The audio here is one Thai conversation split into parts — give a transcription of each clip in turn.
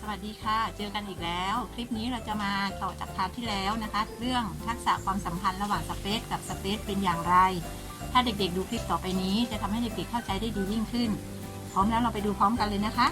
สวัสดีค่ะ เจอกันอีกแล้ว คลิปนี้เราจะมาต่อจากคราวที่แล้วนะคะ เรื่องทักษะความสัมพันธ์ระหว่างสเปซกับสเปซเป็นอย่างไร ถ้าเด็กๆดูคลิปต่อไปนี้จะทำให้เด็กๆเข้าใจได้ดียิ่งขึ้น พร้อมแล้วเราไปดูพร้อมกันเลยนะคะ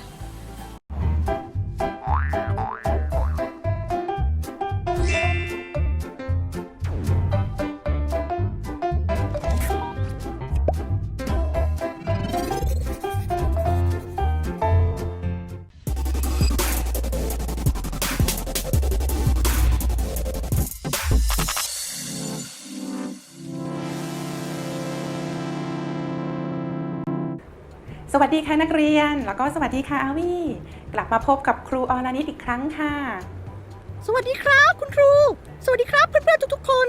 วัสดีค่ะนักเรียน แล้วก็สวัสดีค่ะอาวีกลับมาพบกับครูออนานิตอีกครั้งค่ะ สวัสดีครับคุณครู สวัสดีครับเพื่อนๆทุกๆคน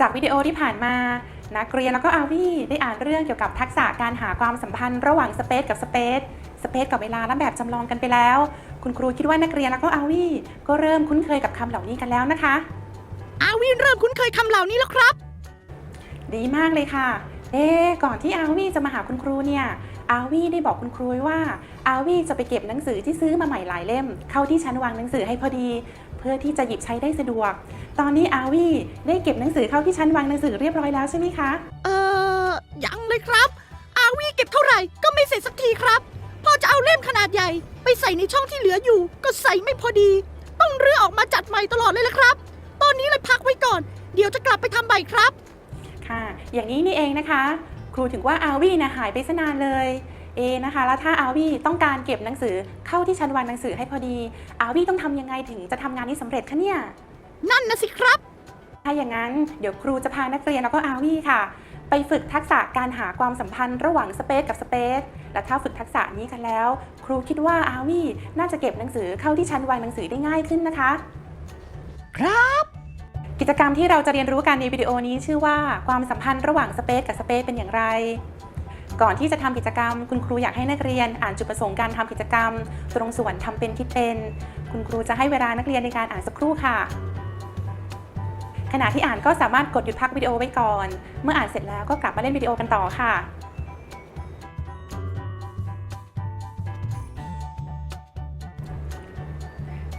จากวิดีโอที่ผ่านมานักเรียนแล้วก็อาวีได้อ่านเรื่องเกี่ยวกับทักษะการหาความสัมพันธ์ระหว่างสเปซกับสเปซสเปซกับเวลาและแบบจำลองกันไปแล้ว คุณครูคิดว่านักเรียนแล้วก็อาวีก็เริ่มคุ้นเคยกับคำเหล่านี้กันแล้วนะคะ อาวินเริ่มคุ้นเคยคำเหล่านี้แล้วครับ ดีมากเลยค่ะ เอ๊ก่อนที่อาวี่จะมาหาคุณครูเนี่ยอาวี่ได้บอกคุณครูว่าอาวี่จะไปเก็บหนังสือที่ซื้อมาใหม่หลายเล่ม เข้าที่ชั้นวางหนังสือให้พอดี เพื่อที่จะหยิบใช้ได้สะดวก ตอนนี้อาวี่ได้เก็บหนังสือเข้าที่ชั้นวางหนังสือเรียบร้อยแล้วใช่ไหมคะ เอ่อยังเลยครับ อาวี่เก็บเท่าไหร่ก็ไม่เสร็จสักทีครับ พอจะเอาเล่มขนาดใหญ่ ไปใส่ในช่องที่เหลืออยู่ ก็ใส่ไม่พอดี ต้องเรือออกมาจัดใหม่ตลอดเลยละครับ ตอนนี้เลยพักไว้ก่อน เดี๋ยวจะกลับไปทำใหม่ครับ ค่ะ อย่างนี้นี่เองนะคะ ครูถึงว่าอาวีนะหายไปซะนานเลยเอะนะคะ แล้วถ้าอาวีต้องการเก็บหนังสือเข้าที่ชั้นวางหนังสือให้พอดี อาวีต้องทำยังไงถึงจะทำงานนี้สำเร็จคะเนี่ย นั่นนะสิครับ ถ้าอย่างนั้นเดี๋ยวครูจะพานักเรียนแล้วก็อาวีค่ะ ไปฝึกทักษะการหาความสัมพันธ์ระหว่างสเปซกับสเปซและถ้าฝึกทักษะนี้กันแล้ว ครูคิดว่าอาวีน่าจะเก็บหนังสือเข้าที่ชั้นวางหนังสือได้ง่ายขึ้นนะคะ ครับ กิจกรรมที่เราจะเรียนรู้กันในวิดีโอนี้ชื่อว่าความสัมพันธ์ระหว่างสเปซกับสเปซเป็นอย่างไร ก่อนที่จะทำกิจกรรม คุณครูอยากให้นักเรียนอ่านจุดประสงค์การทำกิจกรรม ตรงส่วนทำเป็นคิดเป็น คุณครูจะให้เวลานักเรียนในการอ่านสักครู่ค่ะ ขณะที่อ่านก็สามารถกดหยุดพักวิดีโอไว้ก่อน เมื่ออ่านเสร็จแล้วก็กลับมาเล่นวิดีโอกันต่อค่ะ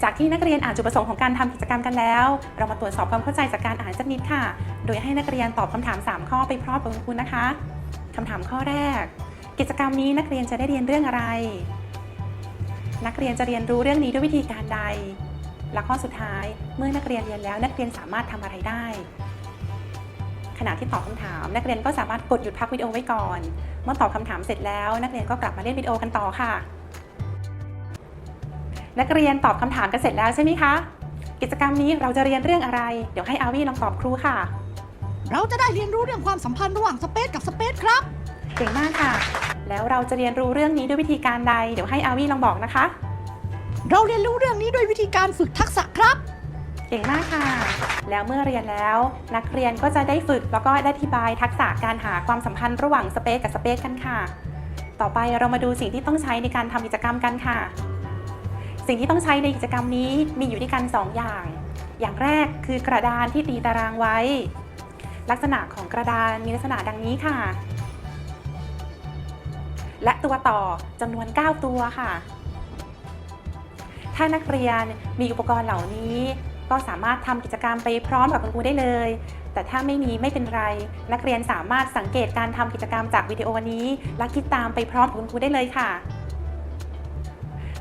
จากที่นักเรียนอ่านจุดประสงค์ของการทำกิจกรรมกันแล้ว เรามาตรวจสอบความเข้าใจจากการอ่านสักนิดค่ะ โดยให้นักเรียนตอบคำถาม 3 ข้อไปพร้อมกับคุณครูนะคะคำถามข้อแรก กิจกรรมนี้นักเรียนจะได้เรียนเรื่องอะไร นักเรียนจะเรียนรู้เรื่องนี้ด้วยวิธีการใด และข้อสุดท้าย เมื่อนักเรียนเรียนแล้ว นักเรียนสามารถทำอะไรได้ ขณะที่ตอบคำถาม นักเรียนก็สามารถกดหยุดพักวิดีโอไว้ก่อน เมื่อตอบคำถามเสร็จแล้ว นักเรียนก็กลับมาเล่นวิดีโอกันต่อค่ะ นักเรียนตอบคำถามกันเสร็จแล้วใช่ไหมคะ กิจกรรมนี้เราจะเรียนเรื่องอะไร เดี๋ยวให้อาวีลองตอบครูค่ะ เราจะได้เรียนรู้เรื่องความสัมพันธ์ระหว่างสเปซกับสเปซครับ เก่งมากค่ะ แล้วเราจะเรียนรู้เรื่องนี้ด้วยวิธีการใด เดี๋ยวให้อาวีลองบอกนะคะ เราเรียนรู้เรื่องนี้ด้วยวิธีการฝึกทักษะครับ เก่งมากค่ะ แล้วเมื่อเรียนแล้ว นักเรียนก็จะได้ฝึกแล้วก็ได้อธิบายทักษะการหาความสัมพันธ์ระหว่างสเปซกับสเปซกันค่ะ ต่อไปเรามาดูสิ่งที่ต้องใช้ในการทำกิจกรรมกันค่ะ สิ่งที่ต้องใช้ในกิจกรรมนี้มีอยู่ด้วยกัน 2 อย่าง อย่างแรกคือกระดานที่ตีตารางไว้ ลักษณะของกระดานมีลักษณะดังนี้ค่ะ และตัวต่อจำนวน 9 ตัวค่ะ ถ้านักเรียนมีอุปกรณ์เหล่านี้ ก็สามารถทำกิจกรรมไปพร้อมกับคุณครูได้เลย แต่ถ้าไม่มีไม่เป็นไร นักเรียนสามารถสังเกตการทำกิจกรรมจากวิดีโอนี้ และคิดตามไปพร้อมกับคุณครูได้เลยค่ะ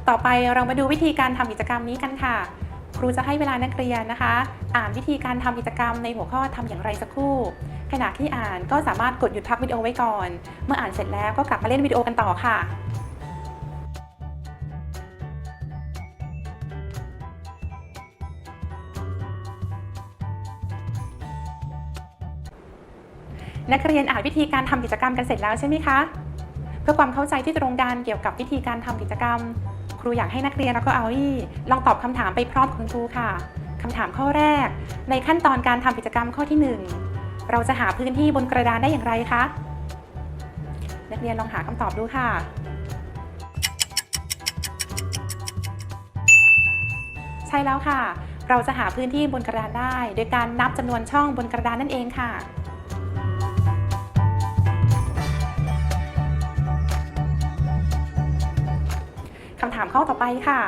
ต่อไปเรามาดูวิธีการทำกิจกรรมนี้กันค่ะ ครูจะให้เวลานักเรียนนะคะ อ่านวิธีการทำกิจกรรมในหัวข้อทำอย่างไรสักครู่ ขณะที่อ่านก็สามารถกดหยุดพักวิดีโอไว้ก่อน เมื่ออ่านเสร็จแล้วก็กลับมาเล่นวิดีโอกันต่อค่ะนักเรียนอ่านวิธีการทำกิจกรรมกันเสร็จแล้วใช่ไหมคะ เพื่อความเข้าใจที่ตรงกันเกี่ยวกับวิธีการทำกิจกรรม ครูอยากให้นักเรียนแล้วก็เอาอี้ลองตอบคำถามไปพร้อมคุณครูค่ะคำถามข้อแรก ในขั้นตอนการทำกิจกรรมข้อที่ 1 เราจะหาพื้นที่บนกระดานได้อย่างไรคะนักเรียนลองหาคำตอบดูค่ะ ใช่แล้วค่ะ เราจะหาพื้นที่บนกระดานได้ โดยการนับจำนวนช่องบนกระดานนั่นเองค่ะามข้อต่อไปค่ะ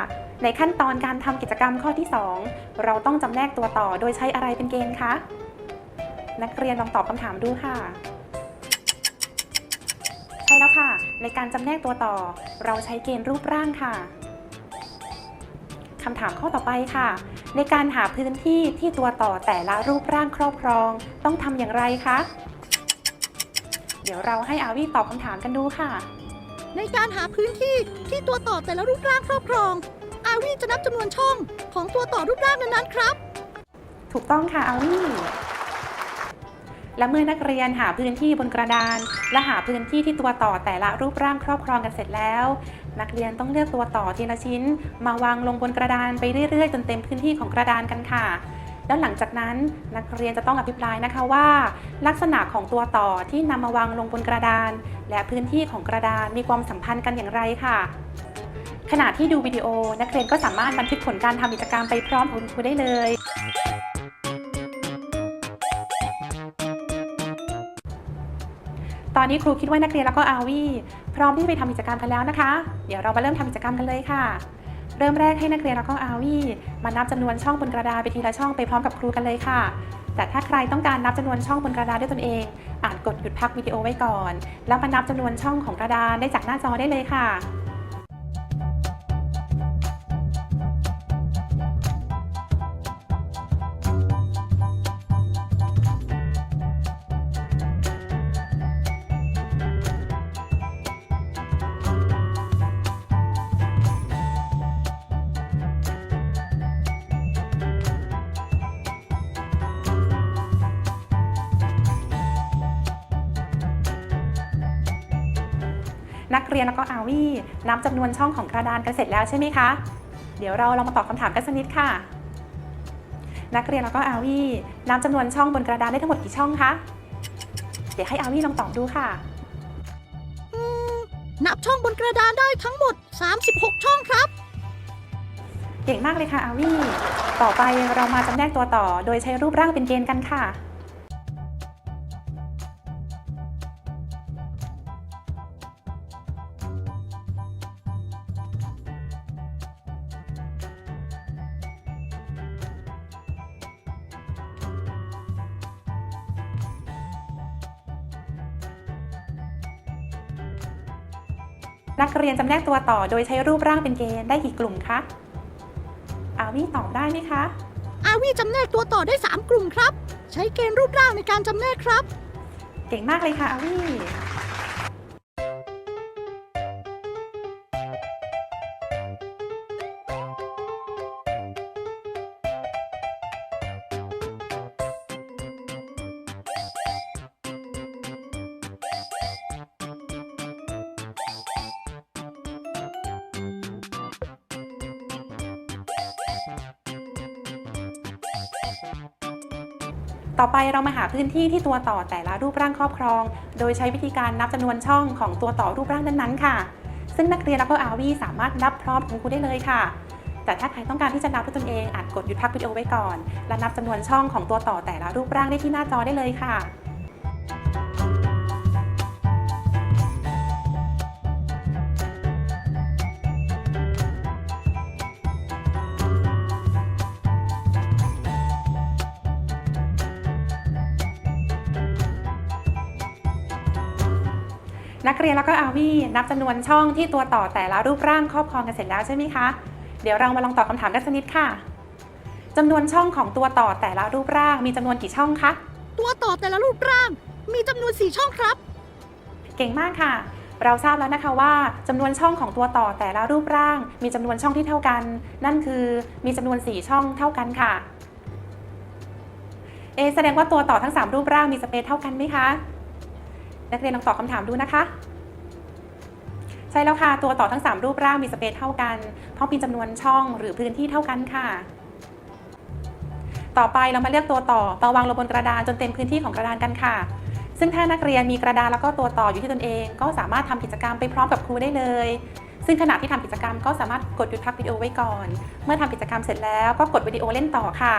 ในขั้นตอนการทำกิจกรรมข้อที่ 2 เราต้องจำแนกตัวต่อโดยใช้อะไรเป็นเกณฑ์คะนักเรียนลองตอบคำถามดูค่ะใช่แล้วค่ะ ในการจำแนกตัวต่อ เราใช้เกณฑ์รูปร่างค่ะคำถามข้อต่อไปค่ะ ในการหาพื้นที่ที่ตัวต่อแต่ละรูปร่างครอบครอง ต้องทำอย่างไรคะเดี๋ยวเราให้อาวีตอบคำถามกันดูค่ะ ในการหาพื้นที่ที่ตัวต่อแต่ละรูปร่างครอบครอง อาวีจะนับจำนวนช่องของตัวต่อรูปร่างนั้นๆครับ ถูกต้องค่ะอาวีและเมื่อนักเรียนหาพื้นที่บนกระดาน และหาพื้นที่ที่ตัวต่อแต่ละรูปร่างครอบครองกันเสร็จแล้ว นักเรียนต้องเลือกตัวต่อทีละชิ้น มาวางลงบนกระดานไปเรื่อยๆ จนเต็มพื้นที่ของกระดานกันค่ะ แล้วหลังจากนั้นนักเรียนจะต้องอภิปรายนะคะว่า ลักษณะของตัวต่อที่นำมาวางลงบนกระดาน และพื้นที่ของกระดานมีความสัมพันธ์กันอย่างไรค่ะ ขณะที่ดูวิดีโอ นักเรียนก็สามารถบันทึกผลการทำกิจกรรมไปพร้อมกับคุณครูได้เลยตอนนี้ครูคิดว่านักเรียนแล้วก็อาวีพร้อมที่จะไปทำกิจกรรมกันแล้วนะคะ เดี๋ยวเรามาเริ่มทำกิจกรรมกันเลยค่ะ เริ่มแรกให้นักเรียนแล้วก็อาวี่มานับจำนวนช่องบนกระดาษไปทีละช่องไปพร้อมกับครูกันเลยค่ะ แต่ถ้าใครต้องการนับจำนวนช่องบนกระดาษด้วยตนเอง อาจกดหยุดพักวิดีโอไว้ก่อน แล้วมานับจำนวนช่องของกระดาษได้จากหน้าจอได้เลยค่ะ นแล้วก็อาวีนับจำนวนช่องของกระดานกันเสร็จแล้วใช่ไหมคะ เดี๋ยวเราลองมาตอบคำถามกันสักนิดค่ะ นักเรียนแล้วก็อาวีนับจำนวนช่องบนกระดานได้ทั้งหมดกี่ช่องคะ เดี๋ยวให้อาวีลองตอบดูค่ะ นับช่องบนกระดานได้ทั้งหมด 36 ช่องครับ เก่งมากเลยค่ะอาวีต่อไปเรามาจำแนกตัวต่อ โดยใช้รูปร่างเป็นเกณฑ์กันค่ะ นักเรียนจำแนกตัวต่อโดยใช้รูปร่างเป็นเกณฑ์ได้กี่กลุ่มคะอาวีตอบได้ไหมคะ อาวีจำแนกตัวต่อได้ 3 กลุ่มครับ ใช้เกณฑ์รูปร่างในการจำแนกครับ เก่งมากเลยค่ะอาวี ต่อไปเรามาหาพื้นที่ที่ตัวต่อแต่ละรูปร่างครอบครอง โดยใช้วิธีการนับจำนวนช่องของตัวต่อรูปร่างนั้นๆค่ะ ซึ่งนักเรียนแล้วก็อาวีสามารถนับพร้อมกับคุณครูได้เลยค่ะ แต่ถ้าใครต้องการที่จะนับด้วยตนเองอาจกดหยุดพักวิดีโอไว้ก่อน และนับจำนวนช่องของตัวต่อแต่ละรูปร่างได้ที่หน้าจอได้เลยค่ะ เรียนแล้วก็อาวีนับจำนวนช่องที่ตัวต่อแต่ละรูปร่างครอบครองกันเสร็จแล้วใช่ไหมคะ เดี๋ยวเรามาลองตอบคำถามกันสักนิดค่ะจำนวนช่องของตัวต่อแต่ละรูปร่าง มีจำนวนกี่ช่องคะตัวต่อแต่ละรูปร่าง มีจำนวน4ช่องครับ เก่งมากค่ะ เราทราบแล้วนะคะว่าจำนวนช่องของตัวต่อแต่ละรูปร่าง มีจำนวนช่องที่เท่ากัน นั่นคือมีจำนวน 4 ช่องเท่ากันค่ะเอะแสดงว่าตัวต่อทั้ง 3 รูปร่างมีสเปซเท่ากันไหมคะ นักเรียนลองตอบคำถามดูนะคะ ใช่แล้วค่ะ ตัวต่อทั้ง 3 รูปร่างมีสเปซเท่ากันเพราะมีจำนวนช่องหรือพื้นที่เท่ากันค่ะ ต่อไปเรามาเลือกตัวต่อมาวางลงบนกระดานจนเต็มพื้นที่ของกระดานกันค่ะ ซึ่งถ้านักเรียนมีกระดานแล้วก็ตัวต่ออยู่ที่ตนเอง ก็สามารถทำกิจกรรมไปพร้อมกับครูได้เลย ซึ่งขณะที่ทำกิจกรรมก็สามารถกดหยุดพักวิดีโอไว้ก่อน เมื่อทำกิจกรรมเสร็จแล้วก็กดวิดีโอเล่นต่อค่ะ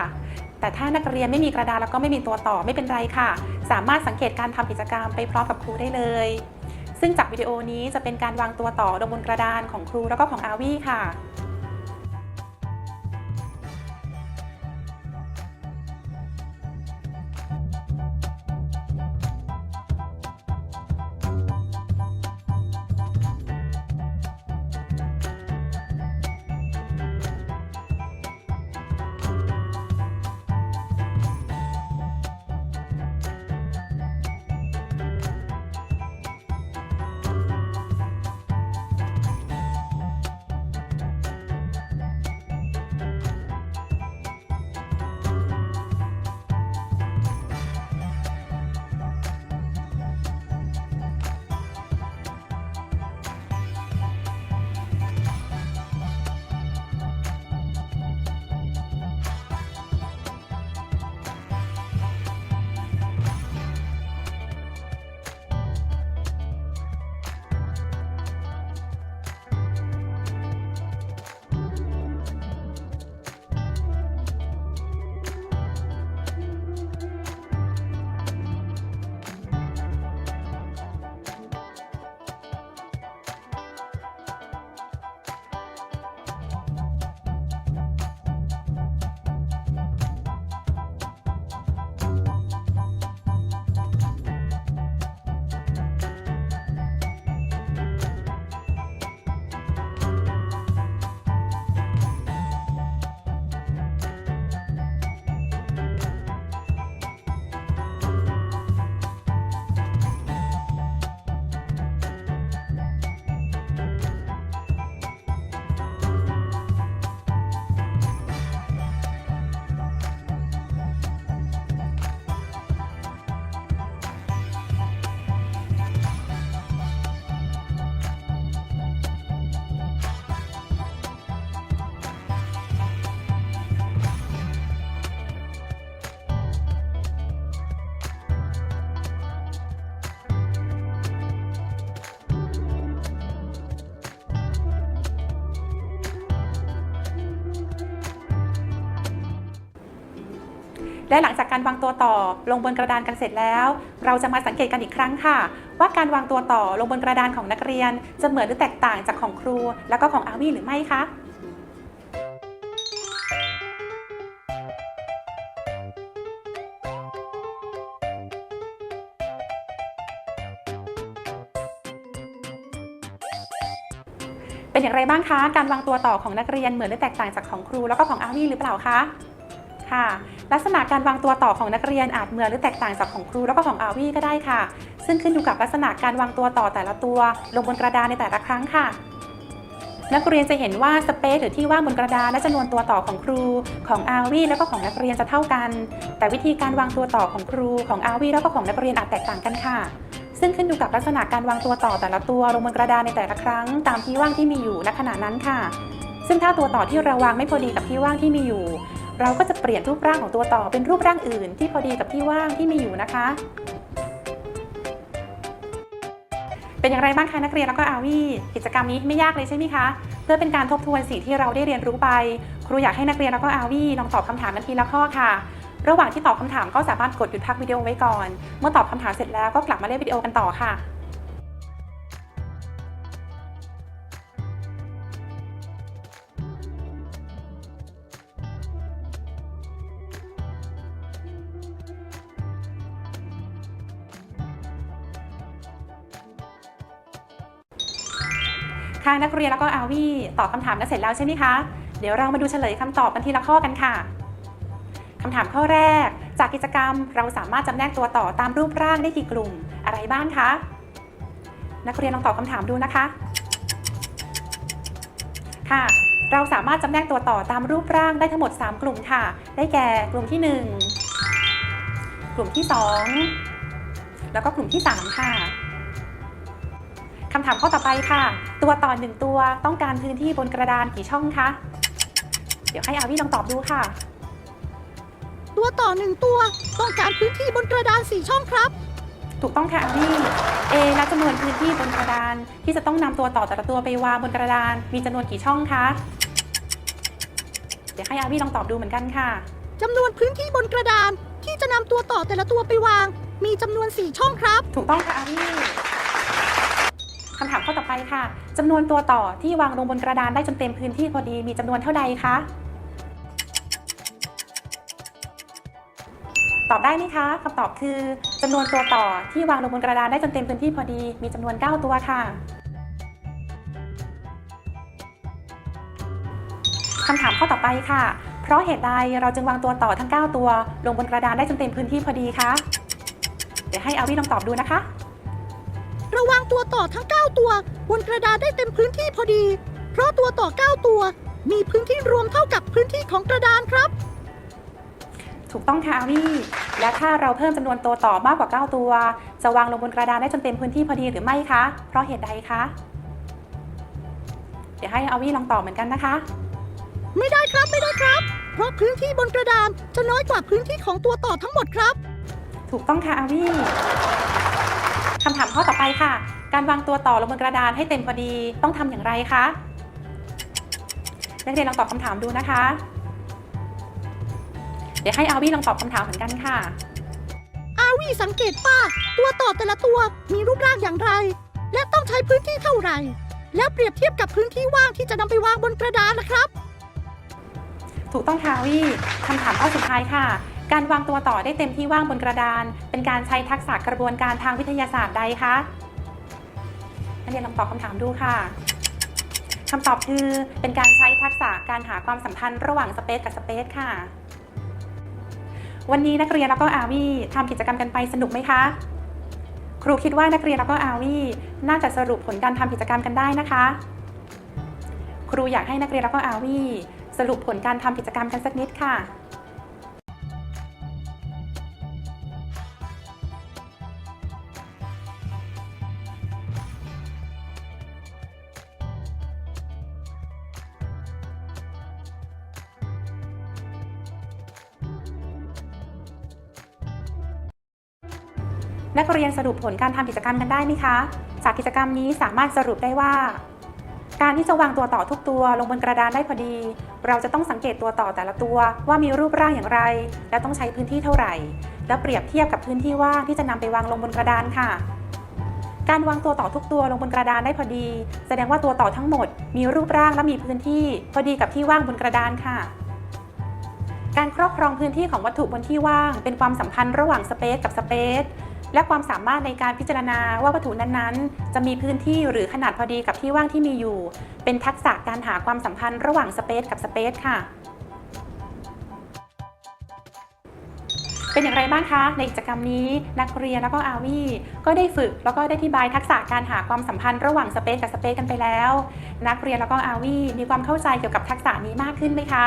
แต่ถ้านักเรียนไม่มีกระดานแล้วก็ไม่มีตัวต่อไม่เป็นไรค่ะ สามารถสังเกตการทำกิจกรรมไปพร้อมกับครูได้เลย ซึ่งจากวิดีโอนี้จะเป็นการวางตัวต่อลงบนกระดานของครูแล้วก็ของอาวี่ค่ะ และหลังจากการวางตัวต่อลงบนกระดานกันเสร็จแล้ว เราจะมาสังเกตกันอีกครั้งค่ะ ว่าการวางตัวต่อลงบนกระดานของนักเรียน จะเหมือนหรือแตกต่างจากของครู แล้วก็ของอาวี่หรือไม่คะเป็นอย่างไรบ้างคะ การวางตัวต่อของนักเรียนเหมือนหรือแตกต่างจากของครูแล้วก็ของอาวี่หรือเปล่าคะ ค่ะ ลักษณะการวางตัวต่อของนักเรียนอาจเหมือนหรือแตกต่างจากของครูแล้วก็ของอาวี่ก็ได้ค่ะ ซึ่งขึ้นอยู่กับลักษณะการวางตัวต่อแต่ละตัว ลงบนกระดานในแต่ละครั้งค่ะ นักเรียนจะเห็นว่าสเปซหรือที่ว่างบนกระดานและจำนวนตัวต่อของครู ของอาวี่แล้วก็ของนักเรียนจะเท่ากัน แต่วิธีการวางตัวต่อของครูของอาวี่แล้วก็ของนักเรียนอาจแตกต่างกันค่ะซึ่งขึ้นอยู่กับลักษณะการวางตัวต่อแต่ละตัวลงบนกระดานในแต่ละครั้ง ตามที่ว่างที่มีอยู่ณขณะนั้นค่ะ ซึ่งถ้าตัวต่อที่เราวางไม่พอดีกับที่ว่างที่มีอยู่ เราก็จะเปลี่ยนรูปร่างของตัวต่อเป็นรูปร่างอื่น ที่พอดีกับที่ว่างที่มีอยู่นะคะ เป็นอย่างไรบ้างคะนักเรียนแล้วก็อาวี่กิจกรรมนี้ไม่ยากเลยใช่ไหมคะ เพื่อเป็นการทบทวนสิ่งที่เราได้เรียนรู้ไป ครูอยากให้นักเรียนแล้วก็อาวี่ลองตอบคำถามกันทีละข้อค่ะระหว่างที่ตอบคำถามก็สามารถกดหยุดพักวิดีโอไว้ก่อน เมื่อตอบคำถามเสร็จแล้วก็กลับมาเล่นวิดีโอกันต่อค่ะ ค่ะนักเรียนแล้วก็อาวี่ตอบคำถามกันเสร็จแล้วใช่ไหมคะ เดี๋ยวเรามาดูเฉลยคำตอบกันทีละข้อกันค่ะคำถามข้อแรก จากกิจกรรมเราสามารถจำแนกตัวต่อตามรูปร่างได้กี่กลุ่มอะไรบ้างคะ นักเรียนลองตอบคำถามดูนะคะ ค่ะ เราสามารถจำแนกตัวต่อตามรูปร่างได้ทั้งหมด 3 กลุ่มค่ะ ได้แก่กลุ่มที่ 1 กลุ่มที่ 2 แล้วก็กลุ่มที่ 3 ค่ะ คำถามข้อต่อไปค่ะ ตัวต่อหนึ่งตัวต้องการพื้นที่บนกระดานกี่ช่องคะ เดี๋ยวให้อาวี่ลองตอบดูค่ะ ตัวต่อหนึ่งตัวต้องการพื้นที่บนกระดานสี่ช่องครับ ถูกต้องค่ะอาวี่เอนับจำนวนพื้นที่บนกระดานที่จะต้องนำตัวต่อแต่ละตัวไปวางบนกระดาน มีจำนวนกี่ช่องคะ เดี๋ยวให้อาวี่ลองตอบดูเหมือนกันค่ะ จำนวนพื้นที่บนกระดานที่จะนำตัวต่อแต่ละตัวไปวาง มีจำนวน4ช่องครับ ถูกต้องค่ะอาวี่ คำถามข้อต่อไปค่ะจำนวนตัวต่อที่วางลงบนกระดานได้จนเต็มพื้นที่พอดีมีจำนวนเท่าใดคะ ตอบได้ไหมคะคำตอบคือจำนวนตัวต่อที่วางลงบนกระดานได้จนเต็มพื้นที่พอดีมีจำนวน 9 ตัวค่ะคำถามข้อต่อไปค่ะ เพราะเหตุใดเราจึงวางตัวต่อทั้ง 9 ตัว ลงบนกระดานได้จนเต็มพื้นที่พอดีคะ เดี๋ยวให้อาวิลองตอบดูนะคะ ระวางตัวต่อทั้ง 9 ตัว บนกระดาษได้เต็มพื้นที่พอดี เพราะตัวต่อ 9 ตัว มีพื้นที่รวมเท่ากับพื้นที่ของกระดานครับ ถูกต้องค่ะอาวี่และถ้าเราเพิ่มจำนวนตัวต่อมากกว่า 9 ตัว จะวางลงบนกระดานได้จนเต็มพื้นที่พอดีหรือไม่คะ เพราะเหตุใดคะ เดี๋ยวให้อาวี่ลองตอบเหมือนกันนะคะ ไม่ได้ครับไม่ได้ครับ เพราะพื้นที่บนกระดานจะน้อยกว่าพื้นที่ของตัวต่อทั้งหมดครับ ถูกต้องค่ะอาวี่ คำถามข้อต่อไปค่ะ การวางตัวต่อลงบนกระดานให้เต็มพอดีต้องทำอย่างไรคะนักเรียนลองตอบคำถามดูนะคะ เดี๋ยวให้อาวี่ลองตอบคำถามเหมือนกันค่ะ อาวีสังเกตว่าตัวต่อแต่ละตัวมีรูปร่างอย่างไร และต้องใช้พื้นที่เท่าไหร่ แล้วเปรียบเทียบกับพื้นที่ว่างที่จะนำไปวางบนกระดานนะครับ ถูกต้องค่ะวี่คำถามข้อสุดท้ายค่ะ การวางตัวต่อได้เต็มที่ว่างบนกระดาน เป็นการใช้ทักษะกระบวนการทางวิทยาศาสตร์ใดคะนักเรียนลองตอบคำถามดูค่ะคำตอบคือเป็นการใช้ทักษะการหาความสัมพันธ์ระหว่างสเปซกับสเปซค่ะ วันนี้นักเรียนแล้วก็อาวี่ทำกิจกรรมกันไปสนุกไหมคะ ครูคิดว่านักเรียนแล้วก็อาวี่น่าจะสรุปผลการทำกิจกรรมกันได้นะคะ ครูอยากให้นักเรียนแล้วก็อาวี่สรุปผลการทำกิจกรรมกันสักนิดค่ะ กเรียนสรุปผลการทำกิจกรรมกันได้ไหมคะ จากกิจกรรมนี้สามารถสรุปได้ว่า การที่จะวางตัวต่อทุกตัวลงบนกระดานได้พอดี เราจะต้องสังเกตตัวต่อแต่ละตัว ว่ามีรูปร่างอย่างไร และต้องใช้พื้นที่เท่าไหร่ แล้วเปรียบเทียบกับพื้นที่ว่างที่จะนำไปวางลงบนกระดานค่ะการวางตัวต่อทุกตัวลงบนกระดานได้พอดี แสดงว่าตัวต่อทั้งหมด มีรูปร่างและมีพื้นที่ พอดีกับที่ว่างบนกระดานค่ะ การครอบครองพื้นที่ของวัตถุบนที่ว่าง เป็นความสัมพันธ์ระหว่างสเปซกับสเปซ และความสามารถในการพิจารณาว่าวัตถุนั้นๆ จะมีพื้นที่หรือขนาดพอดีกับที่ว่างที่มีอยู่ เป็นทักษะการหาความสัมพันธ์ระหว่างสเปซกับสเปซค่ะ เป็นอย่างไรบ้างคะ ในกิจกรรมนี้นักเรียนแล้วก็อาวีก็ได้ฝึกแล้วก็ได้อธิบายทักษะการหาความสัมพันธ์ระหว่างสเปซกับสเปซกันไปแล้ว นักเรียนแล้วก็อาวีมีความเข้าใจเกี่ยวกับทักษะนี้มากขึ้นไหมคะ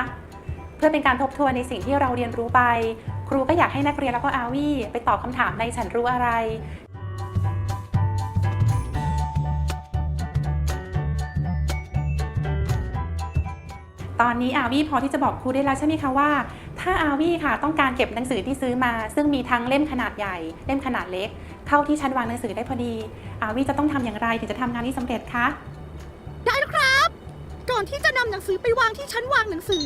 เพื่อเป็นการทบทวนในสิ่งที่เราเรียนรู้ไป ครูก็อยากให้นักเรียนแล้วก็อาวี่ไปตอบคำถามในฉันรู้อะไรตอนนี้อาวี่พอที่จะบอกครูได้แล้วใช่ไหมคะว่า ถ้าอาวี่ค่ะต้องการเก็บหนังสือที่ซื้อมา ซึ่งมีทั้งเล่มขนาดใหญ่ เล่มขนาดเล็ก เข้าที่ชั้นวางหนังสือได้พอดีอาวี่จะต้องทำอย่างไรถึงจะทำงานนี้สำเร็จคะ ก่อนที่จะนำหนังสือไปวางที่ชั้นวางหนังสือ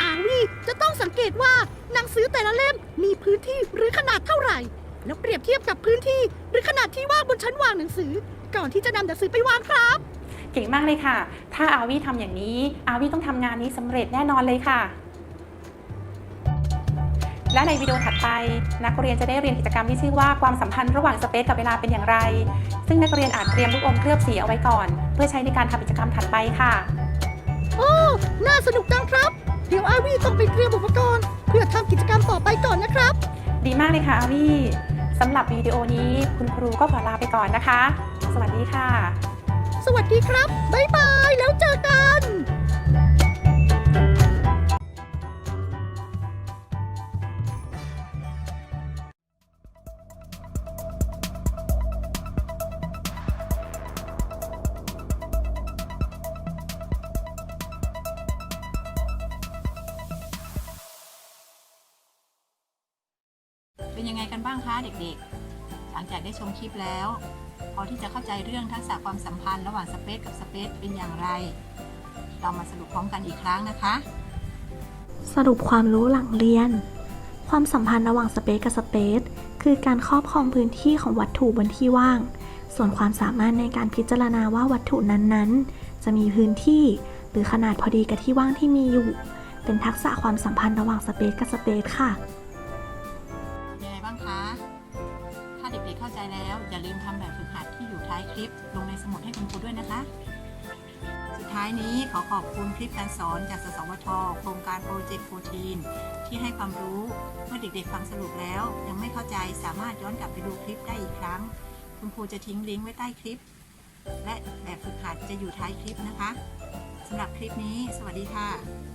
อาวีจะต้องสังเกตว่าหนังสือแต่ละเล่มมีพื้นที่หรือขนาดเท่าไหร่ แล้วเปรียบเทียบกับพื้นที่หรือขนาดที่ว่างบนชั้นวางหนังสือ ก่อนที่จะนำหนังสือไปวางครับ เก่งมากเลยค่ะ ถ้าอาวีทำอย่างนี้ อาวีต้องทำงานนี้สำเร็จแน่นอนเลยค่ะ และในวิดีโอถัดไป นักเรียนจะได้เรียนกิจกรรมที่ชื่อว่าความสัมพันธ์ระหว่างสเปซกับเวลาเป็นอย่างไร ซึ่งนักเรียนอาจเตรียมลูกอมเคลือบสีเอาไว้ก่อน เพื่อใช้ในการทำกิจกรรมถัดไปค่ะ โอ้ น่าสนุกจังครับ เดี๋ยวอาวีต้องไปเตรียมอุปกรณ์ เพื่อทำกิจกรรมต่อไปก่อนนะครับ ดีมากเลยค่ะอาวีสำหรับวิดีโอนี้คุณครูก็ขอลาไปก่อนนะคะ สวัสดีค่ะ สวัสดีครับ บ๊ายบาย แล้วเจอกัน เป็นยังไงกันบ้างคะเด็กๆ หลังจากได้ชมคลิปแล้ว พอที่จะเข้าใจเรื่องทักษะความสัมพันธ์ระหว่างสเปซกับสเปซเป็นอย่างไร เรามาสรุปพร้อมกันอีกครั้งนะคะ สรุปความรู้หลังเรียน ความสัมพันธ์ระหว่างสเปซกับสเปซคือการครอบครองพื้นที่ของวัตถุบนที่ว่าง ส่วนความสามารถในการพิจารณาว่าวัตถุนั้นๆ จะมีพื้นที่หรือขนาดพอดีกับที่ว่างที่มีอยู่ เป็นทักษะความสัมพันธ์ระหว่างสเปซกับสเปซค่ะ อย่าลืมทำแบบฝึกหัดที่อยู่ท้ายคลิป ลงในสมุดให้คุณครูด้วยนะคะ สุดท้ายนี้ขอขอบคุณคลิปการสอนจากสสวท โครงการโปรเจกต์14ที่ให้ความรู้เมื่อเด็กๆฟังสรุปแล้ว ยังไม่เข้าใจสามารถย้อนกลับไปดูคลิปได้อีกครั้ง คุณครูจะทิ้งลิงก์ไว้ใต้คลิป และแบบฝึกหัดจะอยู่ท้ายคลิปนะคะสำหรับคลิปนี้ สวัสดีค่ะ